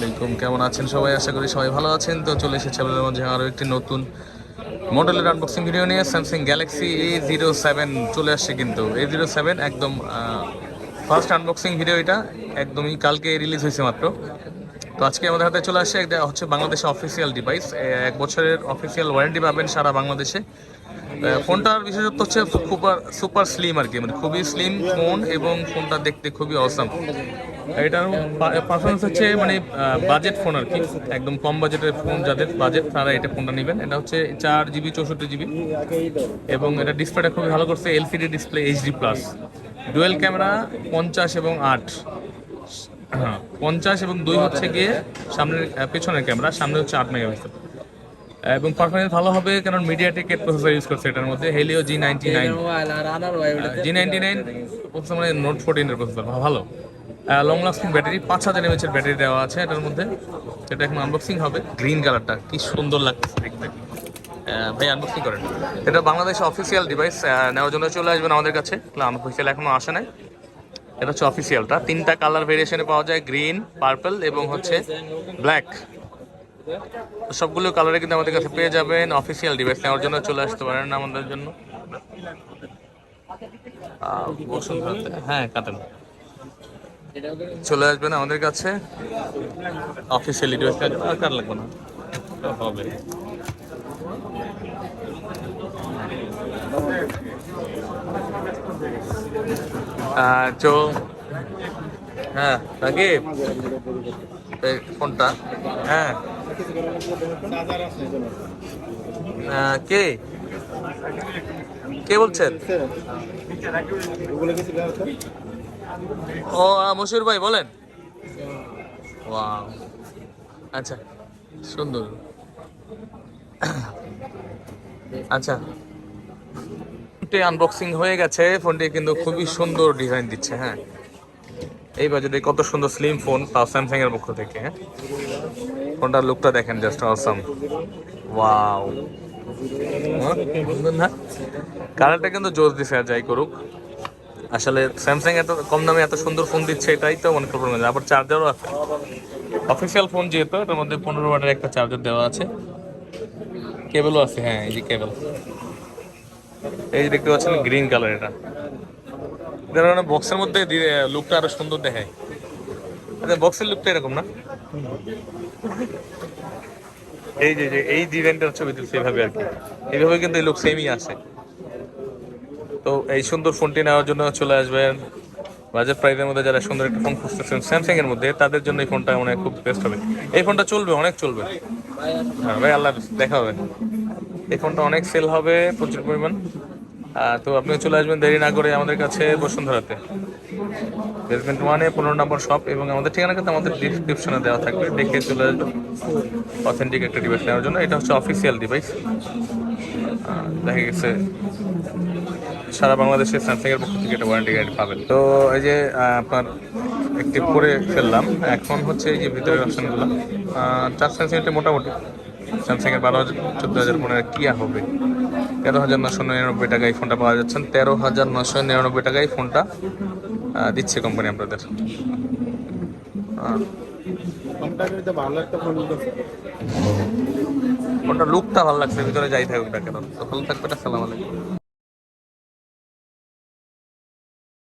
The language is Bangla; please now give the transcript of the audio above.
আলাইকুম। কেমন আছেন সবাই? আশা করি সবাই ভালো আছেন। তো চলে এসেছে আপনাদের মাঝে আরও একটি নতুন মডেলের আনবক্সিং ভিডিও নিয়ে। Samsung Galaxy A zero seven চলে আসছে কিন্তু। এ জিরো সেভেন একদম ফার্স্ট আনবক্সিং ভিডিও এটা। একদমই কালকে রিলিজ হয়েছে মাত্র। তো আজকে আমাদের হাতে চলে আসছে এটা হচ্ছে বাংলাদেশে অফিসিয়াল ডিভাইস এক বছরের অফিসিয়াল ওয়ারেন্টি পাবেন সারা বাংলাদেশে। ফোনটার বিশেষত্ব হচ্ছে সুপার সুপার স্লিম আর কি মানে খুবই স্লিম ফোন এবং ফোনটা দেখতে খুবই অসাম এটার পারফরমেন্স হচ্ছে মানে বাজেট ফোন আর কি, একদম কম বাজেটের ফোন যাদের বাজেট তারা এটা ফোনটা নেবেন। এটা হচ্ছে চার জিবি চৌষট্টি জিবি এবং এটা ডিসপ্লেটা খুবই ভালো করছে LCD display HD plus dual camera পঞ্চাশ এবং আট। হ্যাঁ পঞ্চাশ এবং দুই হচ্ছে গিয়ে সামনের পেছনের ক্যামেরা সামনে হচ্ছে আট মেগাপিক্সেল। এবং পারফরমেন্স ভালো হবে কারণ মিডিয়াটেকের প্রসেসর ইউজ করছে এটার মধ্যে Helio G ninety nine G ninety nine মানে নোট ফোরটিনের প্রসেসর ভালো। লং লাস্টিং ব্যাটারি পাঁচ হাজার এমএচ এর ব্যাটারি দেওয়া আছে এটার মধ্যে। এটা এখন আনবক্সিং হবে। গ্রিন কালারটা কি সুন্দর লাগছে দেখতে। ভাই আনবক্সিং করেন। এটা বাংলাদেশের অফিসিয়াল ডিভাইস নেওয়ার জন্য চলে আসবেন আমাদের কাছে। অফিসিয়াল এখনও আসে নাই। এটা হচ্ছে অফিসিয়ালটা তিনটা কালার ভেরিয়েশনে পাওয়া যায় গ্রিন পার্পল এবং হচ্ছে ব্ল্যাক সবগুলো কালারে কিন্তু আমাদের কাছে পেয়ে যাবেন। অফিসিয়াল ডিভাইস নেওয়ার জন্য চলে আসতে পারেন আমাদের জন্য। হ্যাঁ কাটেন। চলে আসবেন আমাদের কাছে। অফিসিয়ালি ডিভাইস আর কার লাগবে না? হবে। তো হ্যাঁ এই ফোনটা। হ্যাঁ। কে? কে বলছেন? ও আহ, মশিউর ভাই বলেন। আচ্ছা সুন্দর। আচ্ছা। আনবক্সিং হয়ে গেছে ফোনটি কিন্তু খুবই সুন্দর ডিজাইন দিচ্ছে হ্যাঁ। এই বাজেটে কত সুন্দর স্লিম ফোন তাও স্যামসাং এর পক্ষ থেকে। হ্যাঁ ফোনটার লুকটা দেখেন জাস্ট অসম ওয়াও না কালারটা কিন্তু জোস দিছে যাই করুক। আসলে স্যামসাং এত কম দামে এত সুন্দর ফোন দিচ্ছে, এটাই তো মনে করব আবার চার্জারও আছে। অফিসিয়াল ফোন যেহেতু, এটার মধ্যে পনেরো ওয়াটের একটা চার্জার দেওয়া আছে। কেবলও আছে হ্যাঁ এই যে কেবল এই যে দেখতে পাচ্ছেন গ্রিন কালার এটা মানে বক্সের মধ্যে লুকটা আরও সুন্দর দেখায়। আচ্ছা বক্সের লুকটা এরকম না? এই যে এই ডিজাইনটা হচ্ছে বিদ্যুৎ সেভাবে আর কি। এইভাবে কিন্তু এই লুক সেমই আছে। তো এই সুন্দর ফোনটি নেওয়ার জন্য চলে আসবেন। বাজেট প্রাইসের মধ্যে যারা সুন্দর একটা ফোন খুঁজতেছেন স্যামসাং এর মধ্যে, তাদের জন্য এই ফোনটা মানে খুব বেস্ট হবে। এই ফোনটা চলবে, অনেক চলবে। হ্যাঁ ভাই, আল্লাহ দেখা হবে। এই ফোনটা অনেক সেল হবে, প্রচুর পরিমাণ। তো আপনি চলে আসবেন, দেরি না করে আমাদের কাছে বসুন্ধরাতে। বেসমেন্ট ওয়ানে পনেরো নম্বর শপ এবং আমাদের ঠিকানা কিন্তু আমাদের ডিসক্রিপশনে দেওয়া থাকবে, দেখে চলে আসবেন। অথেন্টিক একটা ডিভাইস নেওয়ার জন্য। এটা হচ্ছে অফিসিয়াল ডিভাইস দেখা গেছে সারা বাংলাদেশে স্যামসাং এর পক্ষ থেকে একটা ওয়ারেন্টি গ্যারান্টি পাবেন। তো এই যে আপনার একটি করে ফেললাম, এখন হচ্ছে এই যে ভিতরের অপশনগুলো টাচ সেন্সিটিভিটি মোটামুটি। স্যামসাং এর বারো হাজার, চোদ্দ হাজার, পনেরো কি হবে? তেরো হাজার নশো নিরানব্বই টাকায় ফোনটা পাওয়া যাচ্ছে। তেরো হাজার নশো নিরানব্বই টাকায় ফোনটা দিচ্ছে কোম্পানি আপনাদের। ওটা লুকটা ভালো লাগছে, ভিতরে যাই থাকুক না কেন। থাকবে সালাম আলাইকুম।